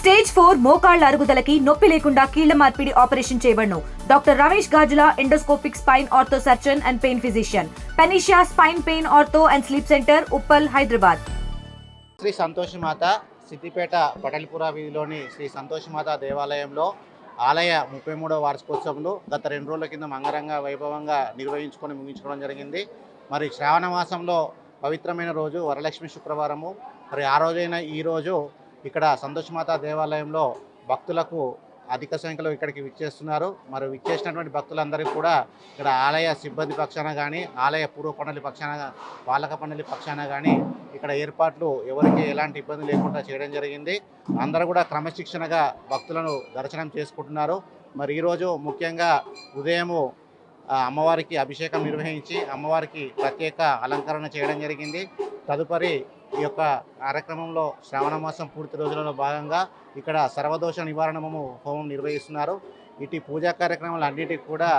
Stage four మోకాళ్ళ అరుగుదలకి నొప్పి లేకుండా కీళ్ళ మార్పిడి ఆపరేషన్ చేయబడును. Doctor Ramesh Gajula endoscopic spine ortho surgeon and pain physician. Panacea spine pain ortho and sleep centre Uppal Hyderabad. Shri Santoshamata Siddipet Patalpura వీధిలోని Shri సంతోషమాత దేవాలయంలో ఆలయ ముప్పై మూడవ వార్షికోత్సవంలో గత రెండు రోజుల కింద అంగరంగ వైభవంగా నిర్వహించుకొని ముగించుకోవడం జరిగింది. మరి శ్రావణ మాసంలో పవిత్రమైన రోజు వరలక్ష్మి శుక్రవారము. మరి ఆ రోజైన ఈ రోజు ఇక్కడ సంతోషమాత దేవాలయంలో భక్తులకు అధిక సంఖ్యలో ఇక్కడికి విచ్చేస్తున్నారు. మరి విచ్చేసినటువంటి భక్తులందరికీ కూడా ఇక్కడ ఆలయ సిబ్బంది పక్షాన కానీ ఆలయ పూర్వ పండలి పక్షాన పాలక పండలి పక్షాన కానీ ఇక్కడ ఏర్పాట్లు ఎవరికి ఎలాంటి ఇబ్బంది లేకుండా చేయడం జరిగింది. అందరూ కూడా క్రమశిక్షణగా భక్తులను దర్శనం చేసుకుంటున్నారు. మరి ఈరోజు ముఖ్యంగా ఉదయము అమ్మవారికి అభిషేకం నిర్వహించి అమ్మవారికి ప్రత్యేక అలంకరణ చేయడం జరిగింది. తదుపరి ఈ యొక్క కార్యక్రమంలో శ్రావణ మాసం పూర్తి రోజులలో భాగంగా ఇక్కడ సర్వదోష నివారణము హోమం నిర్వహిస్తున్నారు. ఇటు పూజా కార్యక్రమాలు అన్నిటికీ కూడా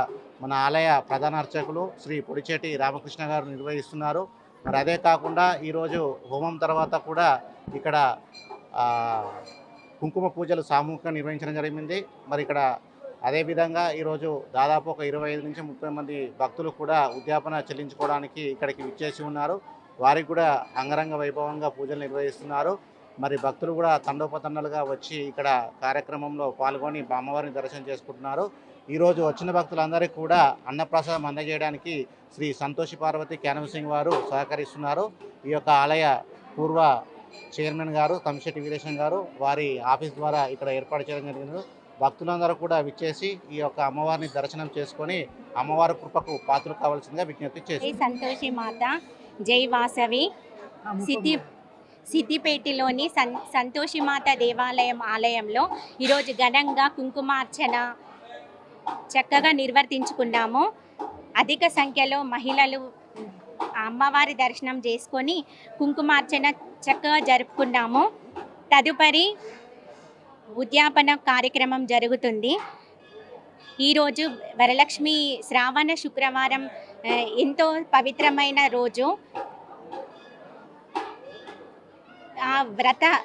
మన ఆలయ ప్రధాన అర్చకులు శ్రీ పొడిచేటి రామకృష్ణ గారు నిర్వహిస్తున్నారు. మరి అదే కాకుండా ఈరోజు హోమం తర్వాత కూడా ఇక్కడ కుంకుమ పూజలు సామూహికంగా నిర్వహించడం జరిగింది. మరి ఇక్కడ అదేవిధంగా ఈరోజు దాదాపు ఒక ఇరవై ఐదు నుంచి ముప్పై మంది భక్తులు కూడా ఉద్యాపన చెల్లించుకోవడానికి ఇక్కడికి విచ్చేసి ఉన్నారు. వారికి కూడా అంగరంగ వైభవంగా పూజలు నిర్వహిస్తున్నారు. మరి భక్తులు కూడా తండోపతండాలుగా వచ్చి ఇక్కడ కార్యక్రమంలో పాల్గొని అమ్మవారిని దర్శనం చేసుకుంటున్నారు. ఈరోజు వచ్చిన భక్తులందరికీ కూడా అన్నప్రసాదం అందజేయడానికి శ్రీ సంతోషి పార్వతి క్యానవ సింగ్ వారు సహకరిస్తున్నారు. ఈ యొక్క ఆలయ పూర్వ చైర్మన్ గారు తమిశెట్టి వీరేశం గారు వారి ఆఫీస్ ద్వారా ఇక్కడ ఏర్పాటు చేయడం జరిగింది. భక్తులందరూ కూడా విచ్చేసి ఈ యొక్క అమ్మవారిని దర్శనం చేసుకొని అమ్మవారి కృపకు పాత్రలు కావాల్సిందిగా విజ్ఞప్తి చేసి సంతోషి మాత జై వాసవి. సిద్ధి సిద్దిపేటలోని సన్ సంతోషి మాత దేవాలయం ఆలయంలో ఈరోజు ఘనంగా కుంకుమార్చన చక్కగా నిర్వర్తించుకున్నాము. అధిక సంఖ్యలో మహిళలు అమ్మవారి దర్శనం చేసుకొని కుంకుమార్చన చక్కగా జరుపుకున్నాము. తదుపరి ఉద్యాపన కార్యక్రమం జరుగుతుంది. ఈరోజు వరలక్ష్మి శ్రావణ శుక్రవారం ఎంతో పవిత్రమైన రోజు. ఆ వ్రత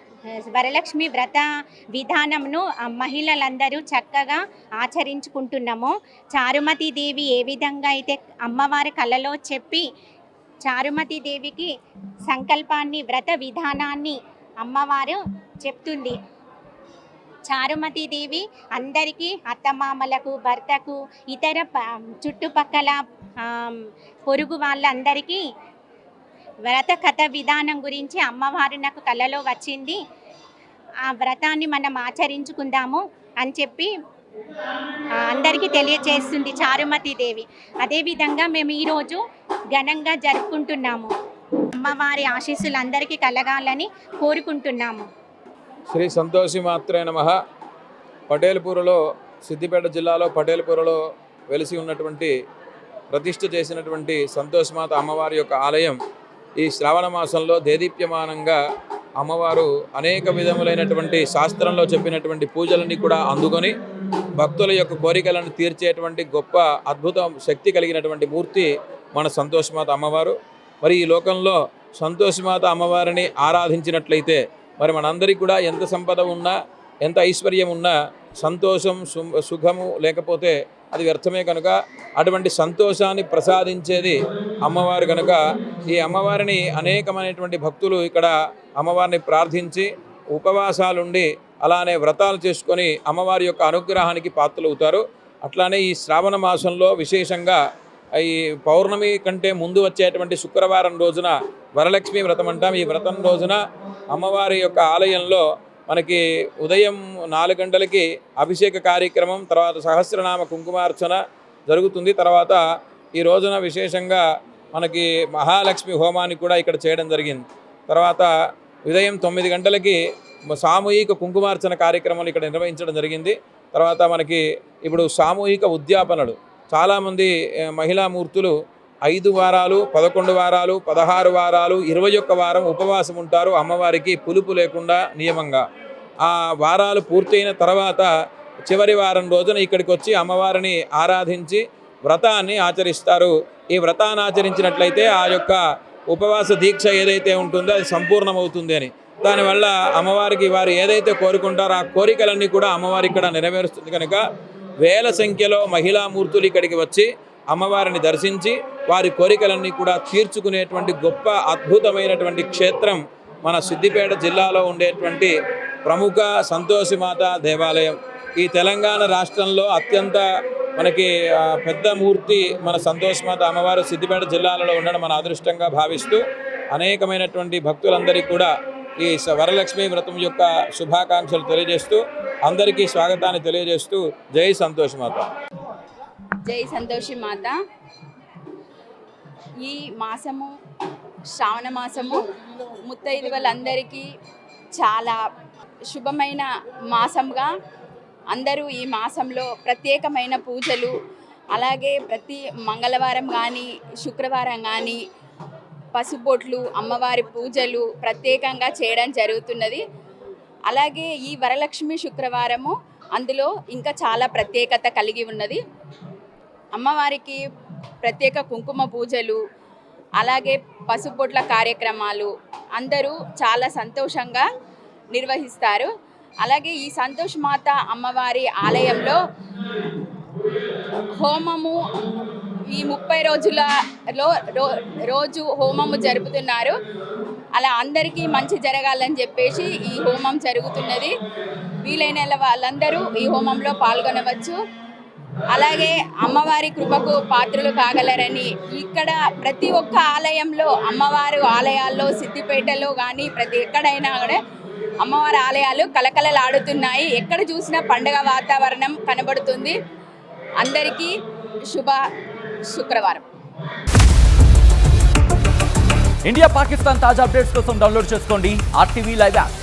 వరలక్ష్మి వ్రత విధానంను మహిళలందరూ చక్కగా ఆచరించుకుంటున్నాము. చారుమతి దేవి ఏ విధంగా అయితే అమ్మవారి కళలో చెప్పి చారుమతి దేవికి సంకల్పాన్ని వ్రత విధానాన్ని అమ్మవారు చెప్తుంది. చారుమతి దేవి అందరికీ అత్తమామలకు భర్తకు ఇతర ప- చుట్టుపక్కల పొరుగు వాళ్ళందరికీ వ్రత కథ విధానం గురించి అమ్మవారు నాకు కలలో వచ్చింది. ఆ వ్రతాన్ని మనం ఆచరించుకుందాము అని చెప్పి అందరికీ తెలియజేస్తుంది చారుమతి దేవి. అదేవిధంగా మేము ఈరోజు ఘనంగా జరుపుకుంటున్నాము. అమ్మవారి ఆశీస్సులు అందరికీ కలగాలని కోరుకుంటున్నాము. శ్రీ సంతోషి మాత్రే నమ. పటేల్పూర్లో సిద్దిపేట జిల్లాలో పటేల్పూర్లో వెలిసి ఉన్నటువంటి ప్రతిష్ఠ చేసినటువంటి సంతోషమాత అమ్మవారి యొక్క ఆలయం ఈ శ్రావణ మాసంలో దేదీప్యమానంగా అమ్మవారు అనేక విధములైనటువంటి శాస్త్రంలో చెప్పినటువంటి పూజలన్నీ కూడా అందుకొని భక్తుల యొక్క కోరికలను తీర్చేటువంటి గొప్ప అద్భుతం శక్తి కలిగినటువంటి మూర్తి మన సంతోషమాత అమ్మవారు. మరి ఈ లోకంలో సంతోషమాత అమ్మవారిని ఆరాధించినట్లయితే మరి మనందరికీ కూడా ఎంత సంపద ఉన్నా ఎంత ఐశ్వర్యం ఉన్నా సంతోషం సుఖము లేకపోతే అది వ్యర్థమే కనుక అటువంటి సంతోషాన్ని ప్రసాదించేది అమ్మవారు కనుక ఈ అమ్మవారిని అనేకమైనటువంటి భక్తులు ఇక్కడ అమ్మవారిని ప్రార్థించి ఉపవాసాలుండి అలానే వ్రతాలు చేసుకొని అమ్మవారి యొక్క అనుగ్రహానికి పాత్రలవుతారు. అట్లానే ఈ శ్రావణ మాసంలో విశేషంగా ఈ పౌర్ణమి కంటే ముందు వచ్చేటువంటి శుక్రవారం రోజున వరలక్ష్మి వ్రతం అంటాం. ఈ వ్రతం రోజున అమ్మవారి యొక్క ఆలయంలో మనకి ఉదయం నాలుగు గంటలకి అభిషేక కార్యక్రమం తర్వాత సహస్రనామ కుంకుమార్చన జరుగుతుంది. తర్వాత ఈ రోజున విశేషంగా మనకి మహాలక్ష్మి హోమాన్ని కూడా ఇక్కడ చేయడం జరిగింది. తర్వాత ఉదయం తొమ్మిది గంటలకి సామూహిక కుంకుమార్చన కార్యక్రమాలు ఇక్కడ నిర్వహించడం జరిగింది. తర్వాత మనకి ఇప్పుడు సామూహిక ఉద్యాపనలు. చాలామంది మహిళా మూర్తులు ఐదు వారాలు పదకొండు వారాలు పదహారు వారాలు ఇరవై ఒక్క వారం ఉపవాసం ఉంటారు అమ్మవారికి పులుపు లేకుండా నియమంగా. ఆ వారాలు పూర్తయిన తర్వాత చివరి వారం రోజున ఇక్కడికి వచ్చి అమ్మవారిని ఆరాధించి వ్రతాన్ని ఆచరిస్తారు. ఈ వ్రతాన్ని ఆచరించినట్లయితే ఆ యొక్క ఉపవాస దీక్ష ఏదైతే ఉంటుందో అది సంపూర్ణమవుతుంది అని. దానివల్ల అమ్మవారికి వారు ఏదైతే కోరుకుంటారో ఆ కోరికలన్నీ కూడా అమ్మవారి ఇక్కడ నెరవేరుస్తుంది. కనుక వేల సంఖ్యలో మహిళా మూర్తులు ఇక్కడికి వచ్చి అమ్మవారిని దర్శించి వారి కోరికలన్నీ కూడా తీర్చుకునేటువంటి గొప్ప అద్భుతమైనటువంటి క్షేత్రం మన సిద్దిపేట జిల్లాలో ఉండేటువంటి ప్రముఖ సంతోషిమాత దేవాలయం. ఈ తెలంగాణ రాష్ట్రంలో అత్యంత మనకి పెద్ద మూర్తి మన సంతోషమాత అమ్మవారు సిద్దిపేట జిల్లాలలో ఉండడం మన అదృష్టంగా భావిస్తూ అనేకమైనటువంటి భక్తులందరికీ కూడా ఈ వరలక్ష్మి వ్రతం యొక్క శుభాకాంక్షలు తెలియజేస్తూ అందరికీ స్వాగతాన్ని తెలియజేస్తూ జై సంతోషమాత జై సంతోషి మాత. ఈ మాసము శ్రావణ మాసము ముత్తైదువులందరికీ చాలా శుభమైన మాసంగా అందరూ ఈ మాసంలో ప్రత్యేకమైన పూజలు అలాగే ప్రతి మంగళవారం కానీ శుక్రవారం కానీ పసుబొట్లు అమ్మవారి పూజలు ప్రత్యేకంగా చేయడం జరుగుతున్నది. అలాగే ఈ వరలక్ష్మి శుక్రవారము అందులో ఇంకా చాలా ప్రత్యేకత కలిగి ఉన్నది. అమ్మవారికి ప్రత్యేక కుంకుమ పూజలు అలాగే పసుపొట్ల కార్యక్రమాలు అందరూ చాలా సంతోషంగా నిర్వహిస్తారు. అలాగే ఈ సంతోష్ మాత అమ్మవారి ఆలయంలో హోమము ఈ ముప్పై రోజులలో రో రోజు హోమము జరుపుతున్నారు. అలా అందరికీ మంచి జరగాలని చెప్పేసి ఈ హోమం జరుగుతున్నది. వీలైన వాళ్ళందరూ ఈ హోమంలో పాల్గొనవచ్చు. అలాగే అమ్మవారి కృపకు పాత్రలు కాగలరని ఇక్కడ ప్రతి ఒక్క ఆలయంలో అమ్మవారు ఆలయాల్లో సిద్దిపేటలో కానీ ప్రతి ఎక్కడైనా కూడా అమ్మవారి ఆలయాలు కలకలలాడుతున్నాయి ఎక్కడ చూసినా పండగ వాతావరణం కనబడుతుంది. అందరికీ శుభ శుక్రవారం. ఇండియా పాకిస్తాన్ తాజా అప్డేట్స్ కోసం డౌన్లోడ్ చేసుకోండి ఆర్టీవీ లైవ్ యాప్.